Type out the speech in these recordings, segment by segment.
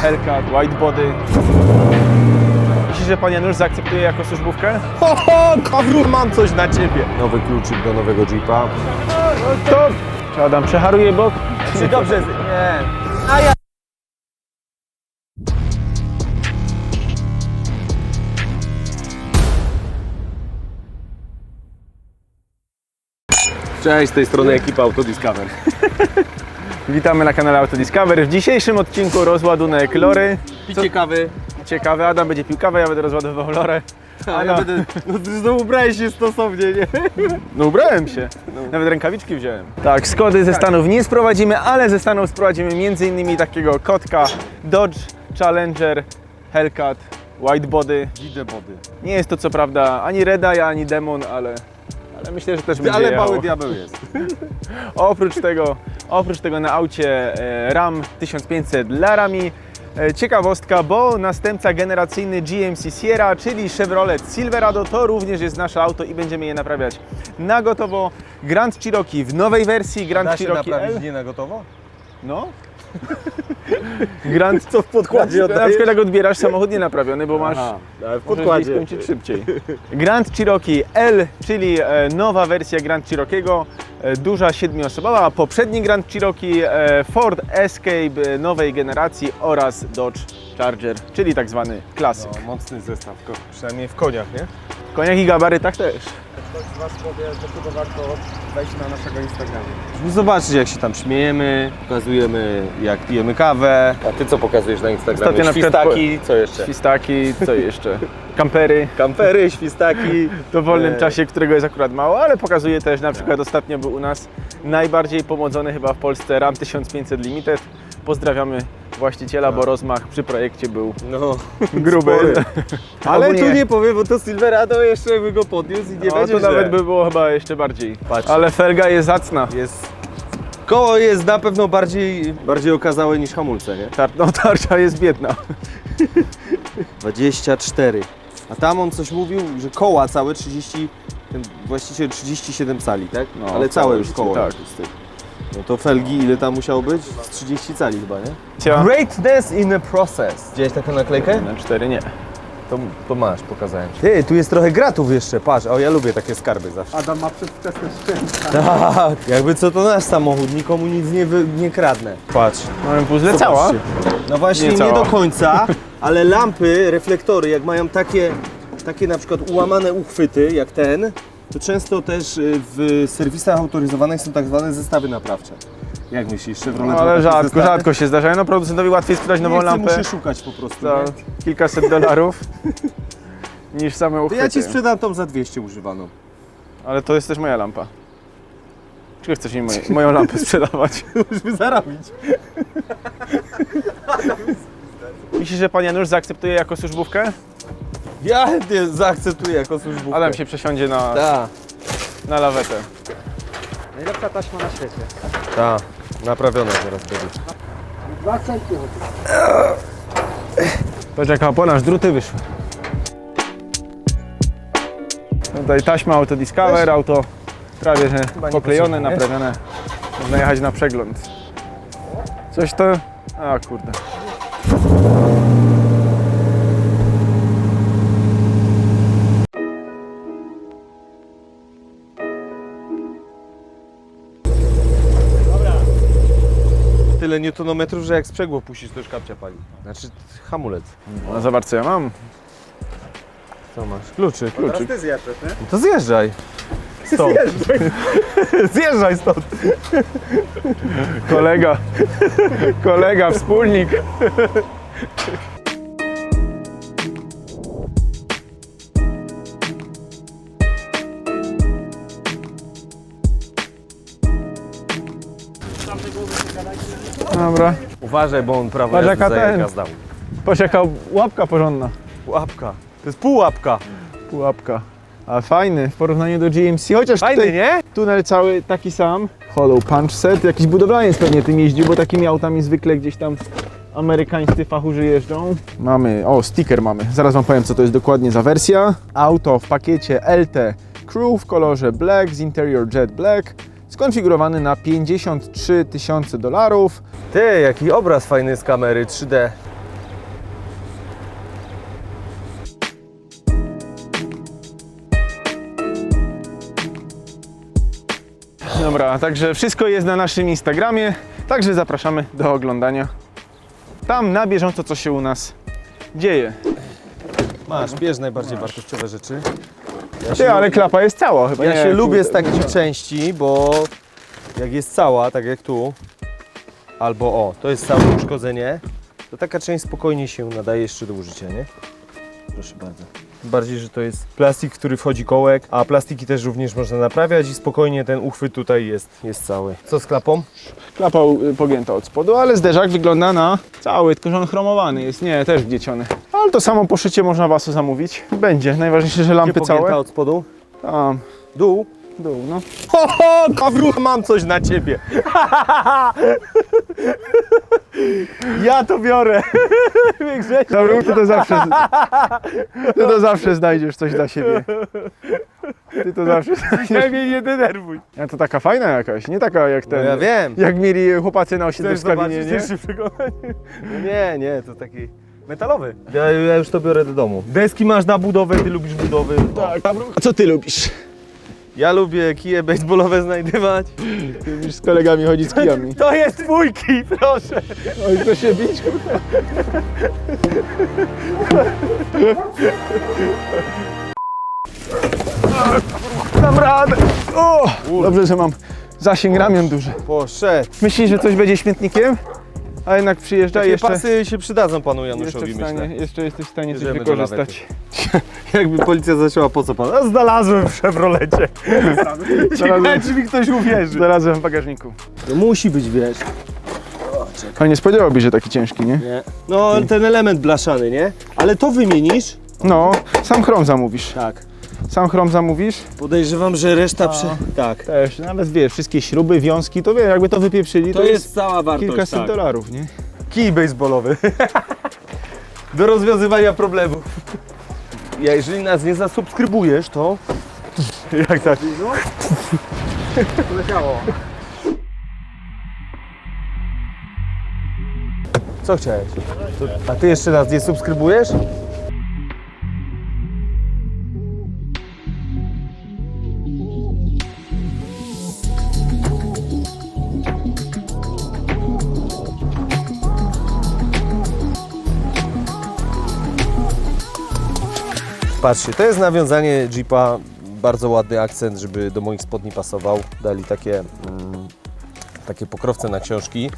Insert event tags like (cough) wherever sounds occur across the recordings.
Hellcat, Whitebody. Myślisz, że pan Janusz zaakceptuje jako służbówkę? Ho, ho, Kowru, mam coś na ciebie. Nowy kluczyk do nowego Jeepa. To... Czy Adam przeharuje bok? Czy dobrze? Nie. Cześć, z tej strony ekipa Autodiscover. (laughs) Witamy na kanale Autodiscover. W dzisiejszym odcinku rozładunek Lory. Picie kawy. Ciekawe, Adam będzie pił kawę, ja będę rozładowywał Lorę. A ja będę, no znowu ubrałeś się stosownie, nie? No ubrałem się. Nawet rękawiczki wziąłem. Tak, Skody ze Stanów nie sprowadzimy, ale ze Stanów sprowadzimy m.in. takiego kotka Dodge Challenger Hellcat Whitebody. Body. Nie jest to co prawda ani Red Eye, ani Demon, ale, ale myślę, że też będzie Ale mały diabeł jest. (laughs) Oprócz tego, oprócz tego na aucie e, Ram 1500 Laramie. E, Ciekawostka, bo następca generacyjny GMC Sierra, czyli Chevrolet Silverado, to również jest nasze auto i będziemy je naprawiać na gotowo. Grand Cherokee w nowej wersji, Grand Da się Cherokee naprawić L. nie na gotowo? No. (laughs) Grand, Co w podkładzie na oddajesz? przykład jak odbierasz samochód nie naprawiony, bo masz Aha, ale w Możesz podkładzie. gdzieś skończyć szybciej. (laughs) Grand Cherokee L, czyli e, nowa wersja Grand Cherokee'ego, e, duża siedmioosobowa, a poprzedni Grand Cherokee e, Ford Escape e, nowej generacji oraz Dodge Charger, czyli tak zwany klasyk. No, mocny zestaw, ko- przynajmniej w koniach, nie? W koniach i gabarytach też. Ktoś z Was powie, że to warto wejść na naszego Instagrama. Żeby zobaczyć jak się tam śmiejemy, pokazujemy jak pijemy kawę. A Ty co pokazujesz na Instagramie? Ostatnio na przykład Świstaki, co jeszcze? Świstaki, co jeszcze? (laughs) Kampery. Kampery, świstaki. w wolnym E, czasie, którego jest akurat mało, ale pokazuje też na przykład ostatnio był u nas najbardziej pomodzony chyba w Polsce RAM 1500 Limited. Pozdrawiamy właściciela, bo rozmach przy projekcie był No, gruby. (laughs) Ale Ogólnie- tu nie powiem, bo to Silverado jeszcze by go podniósł i nie no, będzie to źle. nawet by było chyba jeszcze bardziej. Patrz. Ale felga jest zacna. Jest... Koło jest na pewno bardziej, bardziej okazałe niż hamulce, nie? Tar no, tarcza jest biedna. (laughs) 24. A tam on coś mówił, że koła całe 30, ten właściciel 37 cali, tak? No, Ale całe już koło. tak. z tych. No to felgi ile tam musiało być? Z 30 cali chyba, nie? Cia. Greatness in a process. Widziałeś taką naklejkę? Na cztery nie. To, to masz, pokazałem ci. Ty, tu jest trochę gratów jeszcze, patrz, o ja lubię takie skarby zawsze. Adam ma przedwczesne szczęścia. (laughs) Tak, jakby co to nasz samochód, nikomu nic nie, wy, nie kradnę. Patrz. Mamy puzzle cała. No właśnie Nie nie, cała. do końca, (laughs) ale lampy, reflektory, jak mają takie, takie na przykład ułamane uchwyty, jak ten, to często też y, w serwisach autoryzowanych są tak zwane zestawy naprawcze. Jak myślisz, Chevrolet No, ma ale takie rzadko, zestawy? rzadko się zdarzają. No producentowi łatwiej sprzedać Nie nową chcę, lampę muszę szukać po prostu. za nie? kilkaset dolarów (laughs) niż same To uchwyty. ja ci sprzedam tą za 200 używaną. Ale to jest też moja lampa. Czy chcesz mi moje, moją lampę (laughs) sprzedawać? Żeby zarobić. Myślisz, że pan Janusz zaakceptuje jako służbówkę? Ja chętnie zaakceptuję jako służbówkę. Adam się przesiądzie na, Tak, na lawetę. Najlepsza taśma na świecie. tak. Naprawiona teraz będzie. Dwa centy chodzi. Patrz jaka opona, aż druty wyszły. Tutaj taśma Auto Discover, auto prawie że poklejone, potrzebne, nie? naprawione. Można jechać na przegląd. Coś to... A kurde. Tyle newtonometrów, że jak sprzęgło puścisz, to już kapcia pali. Znaczy hamulec. No zobacz co ja mam. Co masz? Kluczy. Kluczyk. ty zjeżdżasz, nie? No to zjeżdżaj. Stąd. (laughs) Zjeżdżaj stąd. Kolega. Kolega, wspólnik. Dobra. Uważaj, bo on prawo Patrz, jazdy jaka ten. zdał. Patrz jaka łapka porządna. Łapka. To jest półłapka. Pułapka. A fajny w porównaniu do GMC, chociaż Fajny, tutaj nie? tunel cały taki sam. Hollow punch set, jakiś budowlaniec pewnie tym jeździł, bo takimi autami zwykle gdzieś tam amerykańscy fachurzy jeżdżą. Mamy, o sticker mamy, zaraz wam powiem co to jest dokładnie za wersja. Auto w pakiecie LT Crew w kolorze black z interior jet black skonfigurowany na 53 tysiące dolarów. Ty, jaki obraz fajny z kamery 3D. Dobra, także wszystko jest na naszym Instagramie, także zapraszamy do oglądania. Tam na bieżąco co się u nas dzieje. Masz, bierz najbardziej wartościowe rzeczy. Ja Ty, ale klapa jest cała chyba. Ja nie, się kurde. lubię z takich części, bo jak jest cała, tak jak tu, albo o, to jest całe uszkodzenie, to taka część spokojnie się nadaje jeszcze do użycia, nie? Proszę bardzo. Bardziej, że to jest plastik, w który wchodzi kołek, a plastiki też również można naprawiać i spokojnie ten uchwyt tutaj jest, jest cały. Co z klapą? Klapa y, pogięta od spodu, ale zderzak wygląda na cały, tylko że on chromowany jest, nie, też wdzieciony. Ale to samo poszycie można wasu zamówić. Będzie, najważniejsze, że lampy całe. od spodu? Tam, Dół. dół, no. Ho, ho, mam coś na ciebie. (laughs) ja to biorę. (laughs) Dobra, ty to zawsze, ty to zawsze znajdziesz coś dla siebie. Ty to zawsze (laughs) znajdziesz. mnie nie denerwuj. Ja to taka fajna jakaś, nie taka jak No ten. ja wiem. Jak mieli chłopacy na osiedlu Chcesz w zobaczyć nie? przekonanie? No nie, nie, to taki metalowy. Ja, ja już to biorę do domu. Deski masz na budowę, ty lubisz budowy. Tak. A co ty lubisz? Ja lubię kije baseballowe znajdywać. Ty lubisz z kolegami chodzić z kijami. (laughs) To jest twój kij, proszę. Oj, to się bić, kurwa. Dam radę. O, dobrze, że mam zasięg ramion duży. Poszedł. Myślisz, że coś będzie śmietnikiem? A jednak przyjeżdża Takie jeszcze, pasy się przydadzą panu jeszcze, Januszowi, w stanie, myślę. jeszcze jesteś w stanie coś Bierzemy do wykorzystać. (laughs) Jakby policja zaczęła, po co pan? A znalazłem w Chevrolecie. (laughs) Ciekawe, czy mi ktoś uwierzy. Znalazłem w bagażniku. To musi być, wiesz. A nie spodziewałbyś, że taki ciężki, nie? Nie. No, ten element blaszany, nie? Ale to wymienisz? No, sam chrom zamówisz. Tak. Sam chrom zamówisz? Podejrzewam, że reszta prze... Tak. Też, nawet wiesz, wszystkie śruby, wiązki, to wiesz, jakby to wypieprzyli, to, To jest cała wartość, kilkaset tak. dolarów, nie? Kij baseballowy. (laughs) Do rozwiązywania problemów. Ja, jeżeli nas nie zasubskrybujesz, to... (laughs) Jak tak? Poleciało. Co chciałeś? To, a ty jeszcze nas nie subskrybujesz? Patrzcie, to jest nawiązanie Jeepa, bardzo ładny akcent, żeby do moich spodni pasował. Dali takie, mm, takie pokrowce na książki.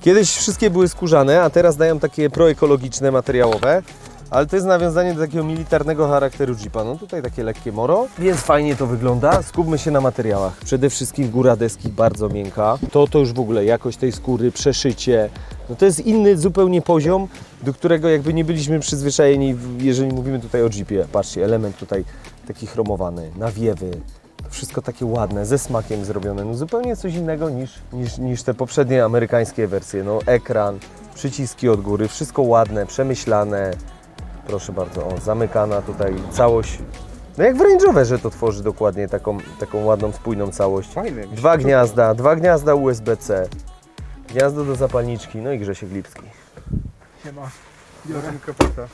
Kiedyś wszystkie były skórzane, a teraz dają takie proekologiczne, materiałowe. Ale to jest nawiązanie do takiego militarnego charakteru Jeepa. No tutaj takie lekkie moro, więc fajnie to wygląda. Skupmy się na materiałach. Przede wszystkim góra deski bardzo miękka. To to już w ogóle jakość tej skóry, przeszycie. No to jest inny zupełnie poziom, do którego jakby nie byliśmy przyzwyczajeni, jeżeli mówimy tutaj o Jeepie. Patrzcie, element tutaj taki chromowany, nawiewy, to wszystko takie ładne, ze smakiem zrobione. No zupełnie coś innego niż, niż, niż te poprzednie amerykańskie wersje. No ekran, przyciski od góry, wszystko ładne, przemyślane. Proszę bardzo, o, zamykana tutaj całość. No jak w Range Roverze to tworzy dokładnie taką, taką ładną, spójną całość. Fajny. Dwa gniazda, dwa gniazda USB-C, gniazdo do zapalniczki, no i Grzesiek Lipski.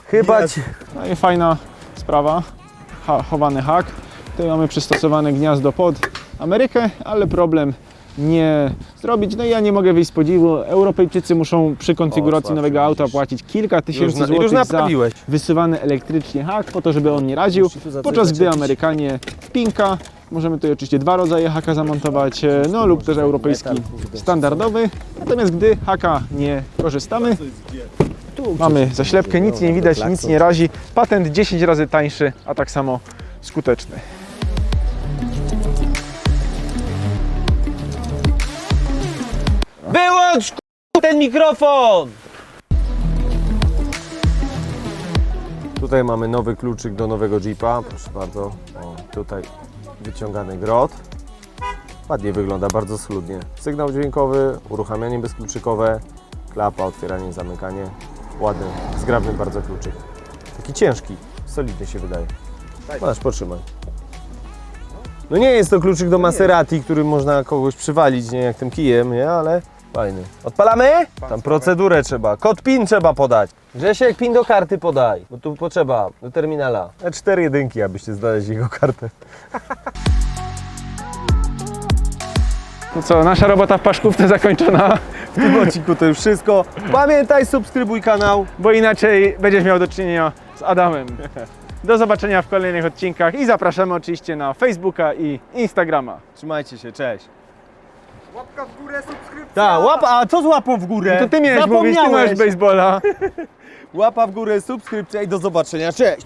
Chyba ci... No i fajna sprawa, ha, chowany hak. Tutaj mamy przystosowane gniazdo pod Amerykę, ale problem nie zrobić. No i ja nie mogę wyjść z podziwu. Europejczycy muszą przy konfiguracji O, nowego auta płacić kilka tysięcy na, już złotych za naprawiłeś. wysuwany elektrycznie hak po to, żeby on nie radził. Podczas gdy. Amerykanie pinka. Możemy tutaj oczywiście dwa rodzaje haka zamontować, e, no lub też europejski standardowy. Natomiast gdy haka nie korzystamy, mamy zaślepkę, nic nie widać, nic nie razi. Patent 10 razy tańszy, a tak samo skuteczny. Wyłącz ten mikrofon! Tutaj mamy nowy kluczyk do nowego Jeepa, proszę bardzo. O, tutaj wyciągany grot. Ładnie wygląda, bardzo schludnie. Sygnał dźwiękowy, uruchamianie bezkluczykowe, klapa, otwieranie, zamykanie. Ładny, zgrabny bardzo kluczyk. Taki ciężki, solidny się wydaje. Masz, potrzymaj. No nie jest to kluczyk do Maserati, którym można kogoś przywalić, nie jak tym kijem, nie, ale fajny. Odpalamy? Tam procedurę trzeba. Kod PIN trzeba podać. Grzesiek, PIN do karty podaj, bo tu potrzeba, do terminala. E cztery jedynki, abyście znaleźli jego kartę. To (laughs) co, nasza robota w Paszkówce zakończona, W tym odcinku to już wszystko. Pamiętaj, subskrybuj kanał. bo inaczej będziesz miał do czynienia z Adamem. Do zobaczenia w kolejnych odcinkach i zapraszamy oczywiście na Facebooka i Instagrama. Trzymajcie się, cześć. Łapka w górę, subskrypcja! Tak, łapa, a co z łapą w górę? To ty miałeś mówić, ty masz Zapomniałeś. baseballa. (laughs) Łapa w górę, subskrypcja i do zobaczenia, cześć!